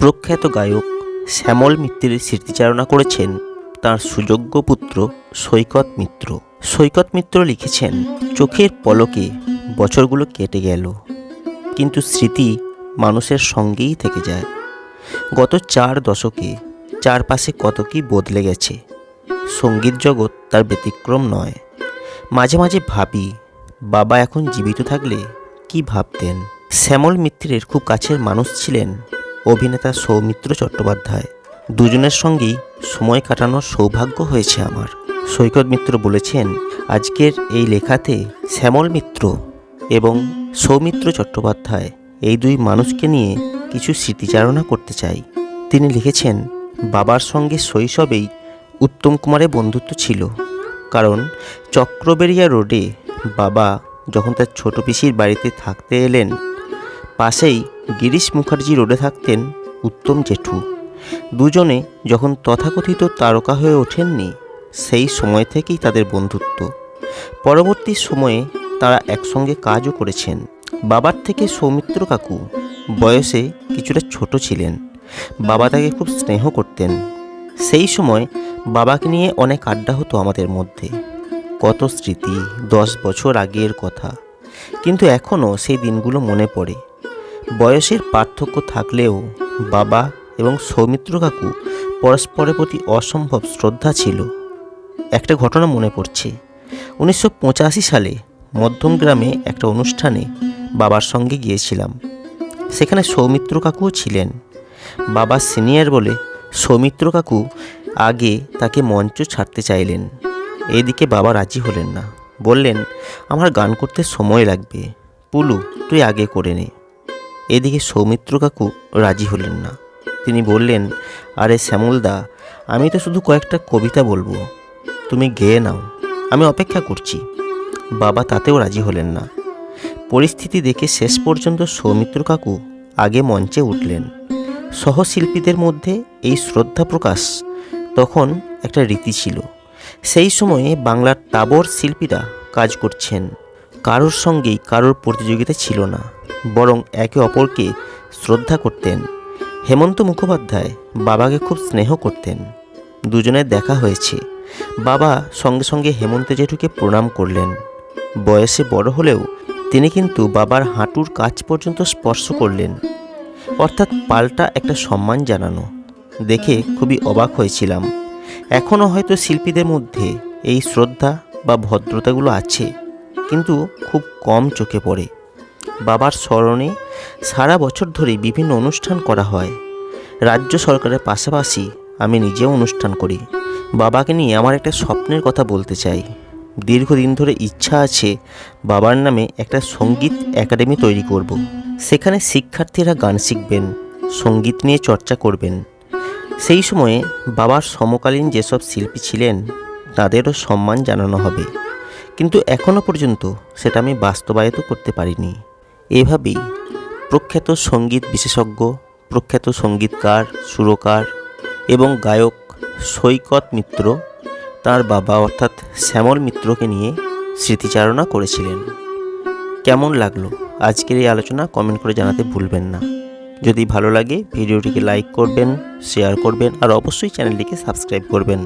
প্রখ্যাত গায়ক শ্যামল মিত্রের স্মৃতিচারণা করেছেন তার সুযোগ্য পুত্র সৈকত মিত্র। সৈকত মিত্র লিখেছেন, চোখের পলকে বছরগুলো কেটে গেল, কিন্তু স্মৃতি মানুষের সঙ্গেই থেকে যায়। গত চার দশকে চারপাশে কত কী বদলে গেছে। সংগীত জগৎ তার ব্যতিক্রম নয়। মাঝে মাঝে ভাবি, বাবা এখন জীবিত থাকলে কি ভাবতেন? শ্যামল মিত্রের খুব কাছের মানুষ ছিলেন অভিনেতা সৌমিত্র চট্টোপাধ্যায়। দুজনের সঙ্গেই সময় কাটানোর সৌভাগ্য হয়েছে আমার। সৈকত মিত্র বলেছেন, আজকের এই লেখাতে শ্যামল মিত্র এবং সৌমিত্র চট্টোপাধ্যায় এই দুই মানুষকে নিয়ে কিছু স্মৃতিচারণা করতে চাই। তিনি লিখেছেন, বাবার সঙ্গে শৈশবেই উত্তম কুমারের বন্ধুত্ব ছিল। কারণ চক্রবেরিয়া রোডে বাবা যখন তার ছোট পিসির বাড়িতে থাকতে এলেন পাশেই গিরিশ মুখার্জি রোডে থাকতেন উত্তম জেঠু। দুজনে যখন তথাকথিত তারকা হয়ে ওঠেননি, সেই সময় থেকেই তাদের বন্ধুত্ব। পরবর্তী সময়ে তারা একসঙ্গে কাজও করেছেন। বাবার থেকে সৌমিত্র কাকু বয়সে কিছুটা ছোট ছিলেন। বাবা তাকে খুব স্নেহ করতেন। সেই সময় বাবাকে নিয়ে অনেক আড্ডা হতো আমাদের মধ্যে। কত স্মৃতি, দশ বছর আগের কথা। কিন্তু এখনও সেই দিনগুলো মনে পড়ে। বয়সের পার্থক্য থাকলেও বাবা এবং সৌমিত্র কাকু পরস্পরের প্রতি অসম্ভব শ্রদ্ধা ছিল। একটা ঘটনা মনে পড়ছে। উনিশশো পঁচাশি সালে মধ্যম গ্রামে একটা অনুষ্ঠানে বাবার সঙ্গে গিয়েছিলাম। সেখানে সৌমিত্র কাকুও ছিলেন। বাবা সিনিয়র বলে সৌমিত্র কাকু আগে তাকে মঞ্চ ছাড়তে চাইলেন। এদিকে বাবা রাজি হলেন না। বললেন, আমার গান করতে সময় লাগবে। পুলু, তুই আগে করে নে। এদিকে সৌমিত্র কাকু রাজি হলেন না। তিনি বললেন, আরে শ্যামলদা, আমি তো শুধু কয়েকটা কবিতা বলব। তুমি গেয়ে নাও, আমি অপেক্ষা করছি। বাবা তাতেও রাজি হলেন না। পরিস্থিতি দেখে শেষ পর্যন্ত সৌমিত্র কাকু আগে মঞ্চে উঠলেন। সহশিল্পীদের মধ্যে এই শ্রদ্ধা প্রকাশ তখন একটা রীতি ছিল। সেই সময়ে বাংলার তাবর শিল্পীরা কাজ করছেন। কারোর সঙ্গেই কারোর প্রতিযোগিতা ছিল না, বরং একে অপরকে শ্রদ্ধা করতেন। হেমন্ত মুখোপাধ্যায় বাবাকে খুব স্নেহ করতেন। দুজনের দেখা হয়েছে। বাবা সঙ্গে সঙ্গে হেমন্ত জেঠুকে প্রণাম করলেন। বয়সে বড় হলেও তিনি কিন্তু বাবার হাঁটুর কাছ পর্যন্ত স্পর্শ করলেন। অর্থাৎ পাল্টা একটা সম্মান জানানো। দেখে খুবই অবাক হয়েছিলাম। এখনও হয়তো শিল্পীদের মধ্যে এই শ্রদ্ধা বা ভদ্রতাগুলো আছে। কিন্তু খুব কম চোখে পড়ে। বাবার স্মরণে সারা বছর ধরে বিভিন্ন অনুষ্ঠান করা হয়। রাজ্য সরকারের পাশাপাশি আমি নিজেও অনুষ্ঠান করি। বাবাকে নিয়ে আমার একটা স্বপ্নের কথা বলতে চাই। দীর্ঘদিন ধরে ইচ্ছা আছে বাবার নামে একটা সংগীত একাডেমি তৈরি করব। সেখানে শিক্ষার্থীরা গান শিখবেন, সংগীত নিয়ে চর্চা করবেন। সেই সময়ে বাবার সমকালীন যেসব শিল্পী ছিলেন, তাদেরও সম্মান জানানো হবে। কিন্তু এখনও পর্যন্ত সেটা আমি বাস্তবায়িত করতে পারিনি। এভাবেই প্রখ্যাত সংগীত বিশেষজ্ঞ, প্রখ্যাত সঙ্গীতকার, সুরকার এবং গায়ক সৈকত মিত্র তার বাবা অর্থাৎ শ্যামল মিত্রকে নিয়ে স্মৃতিচারণা করেছিলেন। কেমন লাগল আজকের এই আলোচনা কমেন্ট করে জানাতে ভুলবেন না। যদি ভালো লাগে, ভিডিওটিকে লাইক করবেন, শেয়ার করবেন আর অবশ্যই চ্যানেলটিকে সাবস্ক্রাইব করবেন।